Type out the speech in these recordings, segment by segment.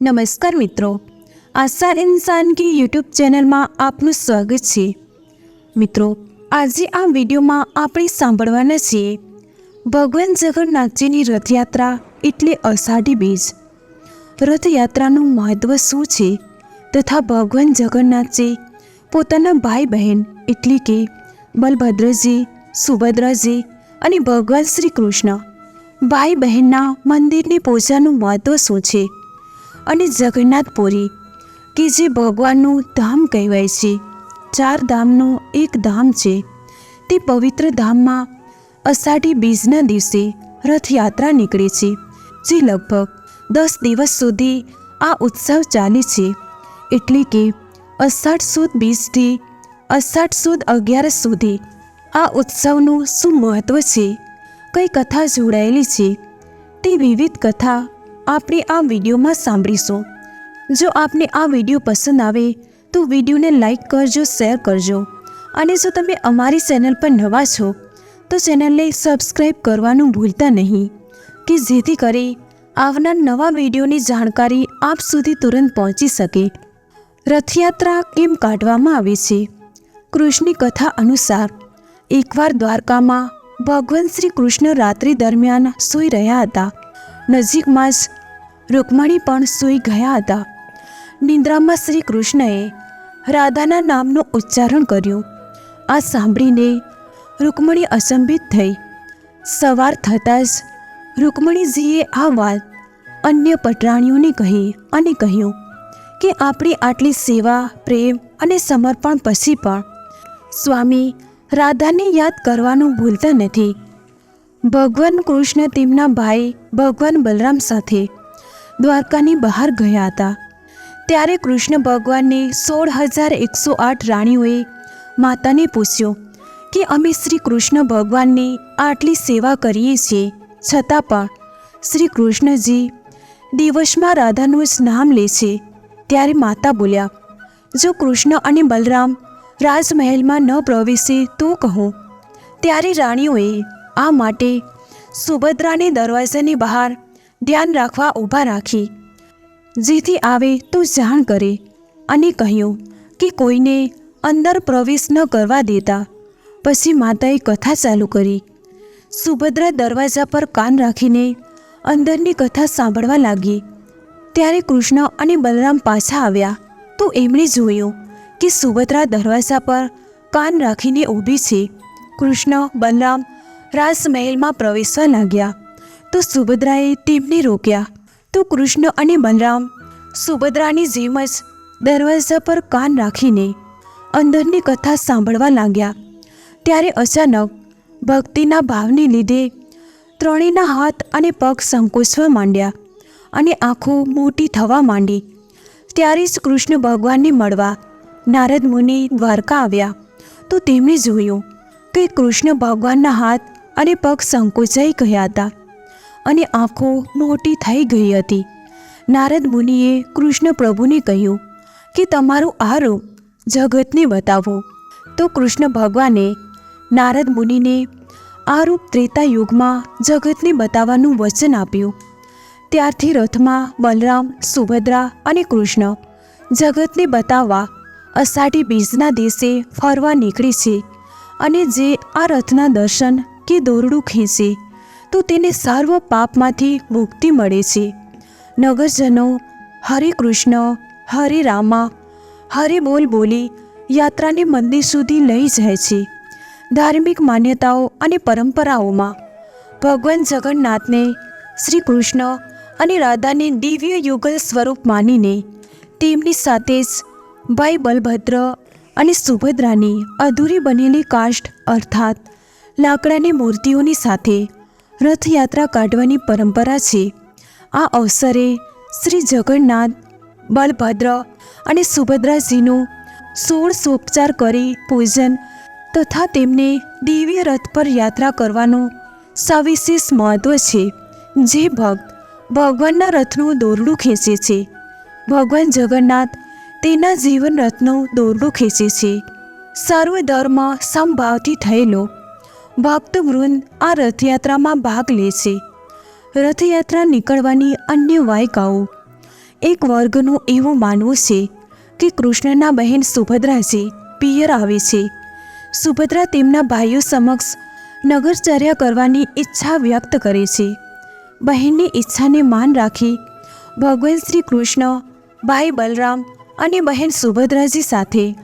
નમસ્કાર મિત્રો. આશા ઇન્સાન કી યુટ્યુબ ચેનલમાં આપનું સ્વાગત છે. મિત્રો, આજે આ વિડીયોમાં આપણે સાંભળવાના છીએ, ભગવાન જગન્નાથજીની રથયાત્રા એટલે અષાઢી બીજ. રથયાત્રાનું મહત્ત્વ શું છે? તથા ભગવાન જગન્નાથજી પોતાના ભાઈ બહેન એટલે કે બલભદ્રજી, સુભદ્રાજી અને ભગવાન શ્રી કૃષ્ણ ભાઈ બહેનના મંદિરની પૂજાનું મહત્ત્વ શું છે? અને જગન્નાથપુરી, કે જે ભગવાનનું ધામ કહેવાય છે. ચાર ધામનું એક ધામ છે. તે પવિત્ર ધામમાં અષાઢી બીજના દિવસે રથયાત્રા નીકળે છે, જે લગભગ દસ દિવસ સુધી આ ઉત્સવ ચાલે છે. એટલે કે અષાઢ સુદ બીજથી અષાઢ સુદ અગિયારસ સુધી આ ઉત્સવનું શું મહત્ત્વ છે? કઈ કથા જોડાયેલી છે? તે વિવિધ કથા આપણે આ વિડીયોમાં સાંભળીશું. જો આપને આ વીડિયો પસંદ આવે, તો વિડીયોને લાઈક કરજો, શેર કરજો. અને જો તમે અમારી ચેનલ પર નવા છો, તો ચેનલને સબસ્ક્રાઈબ કરવાનું ભૂલતા નહીં. કે જેથી કરી આવનાર નવા વિડીયોની જાણકારી આપ સુધી તુરંત પહોંચી શકે. રથયાત્રા કેમ કાઢવામાં આવે છે? કૃષ્ણની કથા અનુસાર, એકવાર દ્વારકામાં ભગવાન શ્રી કૃષ્ણ રાત્રિ દરમિયાન સૂઈ રહ્યા હતા. નજીકમાં જ રૂકમણી પણ સૂઈ ગયા હતા. નિંદ્રામાં શ્રી કૃષ્ણએ રાધાના નામનું ઉચ્ચારણ કર્યું. આ સાંભળીને રૂકમણી અચંબિત થઈ. સવાર થતાં જ રૂકમણીજીએ આ વાત અન્ય પટરાણીઓને કહી અને કહ્યું કે આપણી આટલી સેવા, પ્રેમ અને સમર્પણ પછી પણ સ્વામી રાધાને યાદ કરવાનું ભૂલતા નથી. ભગવાન કૃષ્ણ તેમના ભાઈ ભગવાન બલરામ સાથે દ્વારકાની બહાર ગયા હતા. ત્યારે કૃષ્ણ ભગવાનને સોળ હજાર એકસો આઠ રાણીઓએ માતાને પૂછ્યું કે અમે શ્રી કૃષ્ણ ભગવાનની આટલી સેવા કરીએ છીએ, છતાં પણ શ્રી કૃષ્ણજી દિવસમાં રાધાનું જ નામ લે છે. ત્યારે માતા બોલ્યા, જો કૃષ્ણ અને બલરામ રાજમહેલમાં ન પ્રવેશે તો કહું. ત્યારે રાણીઓએ આ માટે સુભદ્રાને દરવાજાની બહાર ધ્યાન રાખવા ઊભા રાખી. જેથી આવે તો જાણ કરે અને કહ્યું કે કોઈને અંદર પ્રવેશ ન કરવા દેતા. પછી માતાએ કથા ચાલુ કરી. સુભદ્રા દરવાજા પર કાન રાખીને અંદરની કથા સાંભળવા લાગી. ત્યારે કૃષ્ણ અને બલરામ પાછા આવ્યા. તો એમણે જોયું કે સુભદ્રા દરવાજા પર કાન રાખીને ઊભી છે. કૃષ્ણ, બલરામ રાજમહેલમાં પ્રવેશવા લાગ્યા. તો સુભદ્રાએ તેમને રોક્યા. તો કૃષ્ણ અને બલરામ સુભદ્રાની જેમ જ દરવાજા પર કાન રાખીને અંદરની કથા સાંભળવા લાગ્યા. ત્યારે અચાનક ભક્તિના ભાવને લીધે ત્રણેયના હાથ અને પગ સંકોચવા માંડ્યા અને આંખો મોટી થવા માંડી. ત્યારે જ કૃષ્ણ ભગવાનને મળવા નારદ મુનિ દ્વારકા આવ્યા. તો તેમણે જોયું કે કૃષ્ણ ભગવાનના હાથ અને પગ સંકોચાઈ ગયા હતા. અને આંખો મોટી થઈ ગઈ હતી. નારદ મુનિએ કૃષ્ણ પ્રભુને કહ્યું કે તમારું આ રૂપ જગતને બતાવો. તો કૃષ્ણ ભગવાને નારદ મુનિને આ રૂપ ત્રેતા યુગમાં જગતને બતાવવાનું વચન આપ્યું. ત્યારથી રથમાં બલરામ, સુભદ્રા અને કૃષ્ણ જગતને બતાવવા અષાઢી બીજના દિવસે ફરવા નીકળી છે અને જે આ રથના દર્શન કે દોરડું ખેંચે. તો તેને સર્વ પાપમાંથી મુક્તિ મળે છે. નગરજનો, હરે કૃષ્ણ, હરે રામા, હરે બોલ બોલી યાત્રાને મંદિર સુધી લઈ જાય છે. ધાર્મિક માન્યતાઓ અને પરંપરાઓમાં ભગવાન જગન્નાથને, શ્રી કૃષ્ણ અને રાધાને દિવ્ય યુગલ સ્વરૂપ માનીને તેમની સાથે જ ભાઈ બલભદ્ર અને સુભદ્રાની અધૂરી બનેલી કાષ્ઠ અર્થાત લાકડાની મૂર્તિઓની સાથે રથયાત્રા કાઢવાની પરંપરા છે. આ અવસરે શ્રી જગન્નાથ, બલભદ્ર અને સુભદ્રાજીનું સોળ સોપચાર કરી પૂજન તથા તેમને દિવ્ય રથ પર યાત્રા કરવાનું સવિશેષ મહત્વ છે. જે ભક્ત ભગવાનના રથનું દોરડું ખેંચે છે. ભગવાન જગન્નાથ તેના જીવન રથનું દોરડું ખેંચે છે. સર્વ ધર્મ સમભાવથી થયેલો ભક્ત વૃંદ આ રથયાત્રામાં ભાગ લે છે. રથયાત્રા નીકળવાની અન્ય વાયકાઓ. એક વર્ગનું એવું માનવું છે કે કૃષ્ણના બહેન સુભદ્રાજી પિયર આવે છે. સુભદ્રા તેમના ભાઈઓ સમક્ષ નગરચર્યા કરવાની ઈચ્છા વ્યક્ત કરે છે. બહેનની ઈચ્છાને માન રાખી ભગવાન શ્રી કૃષ્ણ, ભાઈ બલરામ અને બહેન સુભદ્રાજી સાથે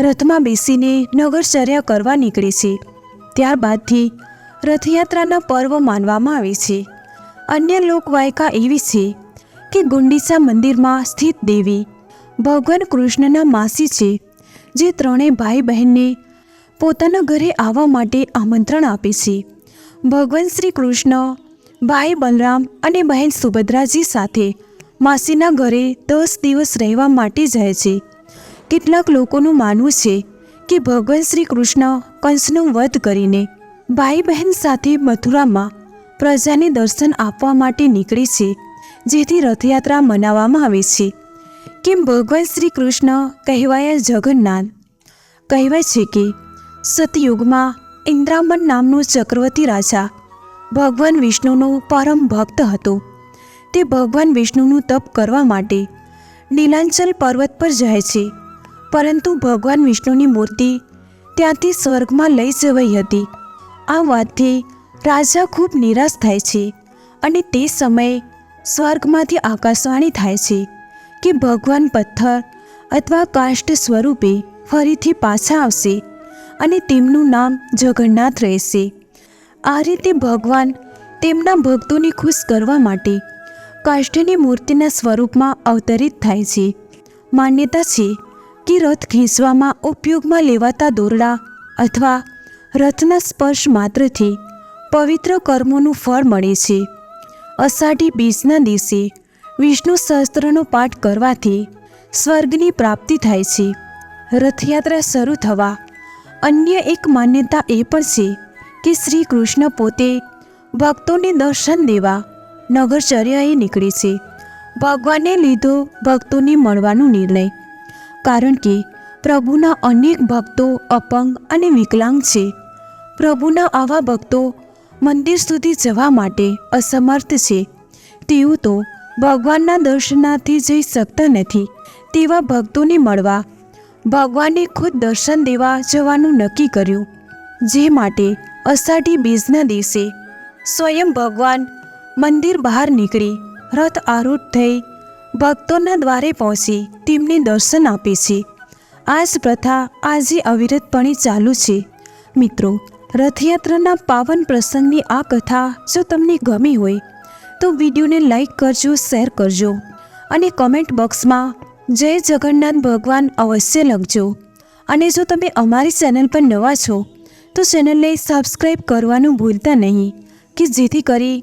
રથમાં બેસીને નગરચર્યા કરવા નીકળે છે. ત્યારબાદથી રથયાત્રાના પર્વ માનવામાં આવે છે. અન્ય લોકવાયકા એવી છે કે ગુંડીચા મંદિરમાં સ્થિત દેવી ભગવાન કૃષ્ણના માસી છે, જે ત્રણેય ભાઈ બહેનને પોતાના ઘરે આવવા માટે આમંત્રણ આપે છે. ભગવાન શ્રી કૃષ્ણ, ભાઈ બલરામ અને બહેન સુભદ્રાજી સાથે માસીના ઘરે દસ દિવસ રહેવા માટે જાય છે. કેટલાક લોકોનું માનવું છે કે ભગવાન શ્રી કૃષ્ણ કંસનો વધ કરીને ભાઈ બહેન સાથે મથુરામાં પ્રજાને દર્શન આપવા માટે નીકળે છે, જેથી રથયાત્રા મનાવવામાં આવે છે. કેમ ભગવાન શ્રી કૃષ્ણ કહેવાયા જગન્નાથ? કહેવાય છે કે સતયુગમાં ઇન્દ્રામન નામનો ચક્રવર્તી રાજા ભગવાન વિષ્ણુનો પરમ ભક્ત હતો. તે ભગવાન વિષ્ણુનું તપ કરવા માટે નીલાંચલ પર્વત પર જાય છે, પરંતુ ભગવાન વિષ્ણુની મૂર્તિ ત્યાંથી સ્વર્ગમાં લઈ જવાઈ હતી. આ વાતથી રાજા ખૂબ નિરાશ થાય છે અને તે સમયે સ્વર્ગમાંથી આકાશવાણી થાય છે કે ભગવાન પથ્થર અથવા કાષ્ટ સ્વરૂપે ફરીથી પાછા આવશે અને તેમનું નામ જગન્નાથ રહેશે. આ રીતે ભગવાન તેમના ભક્તોને ખુશ કરવા માટે કાષ્ટની મૂર્તિના સ્વરૂપમાં અવતરિત થાય છે. માન્યતા છે કે રથ ખીંચવામાં ઉપયોગમાં લેવાતા દોરડા અથવા રથના સ્પર્શ માત્રથી પવિત્ર કર્મોનું ફળ મળે છે. અષાઢી બીજના દિવસે વિષ્ણુ સહસ્ત્રનો પાઠ કરવાથી સ્વર્ગની પ્રાપ્તિ થાય છે. રથયાત્રા શરૂ થવા અન્ય એક માન્યતા એ પણ છે કે શ્રી કૃષ્ણ પોતે ભક્તોને દર્શન દેવા નગરચર્યાએ નીકળે છે. ભગવાને લીધો ભક્તોને મળવાનો નિર્ણય કારણ કે પ્રભુના અનેક ભક્તો અપંગ અને વિકલાંગ છે. પ્રભુના આવા ભક્તો મંદિર સુધી જવા માટે અસમર્થ છે. તેઓ તો ભગવાનના દર્શનાથી જઈ શકતા નથી. તેવા ભક્તોને મળવા ભગવાને ખુદ દર્શન દેવા જવાનું નક્કી કર્યું. જે માટે અષાઢી બીજના દિવસે સ્વયં ભગવાન મંદિર બહાર નીકળી રથ આરૂઢ થઈ ભક્તોના દ્વારે પહોંચી તેમને દર્શન આપે છે. આ જ પ્રથા આજે અવિરતપણે ચાલુ છે. મિત્રો, રથયાત્રાના પાવન પ્રસંગની આ કથા જો તમને ગમી હોય, તો વિડીયોને લાઈક કરજો, શેર કરજો અને કમેન્ટ બોક્સમાં જય જગન્નાથ ભગવાન અવશ્ય લખજો. અને જો તમે અમારી ચેનલ પર નવા છો, તો ચેનલને સબસ્ક્રાઈબ કરવાનું ભૂલતા નહીં, કે જેથી કરી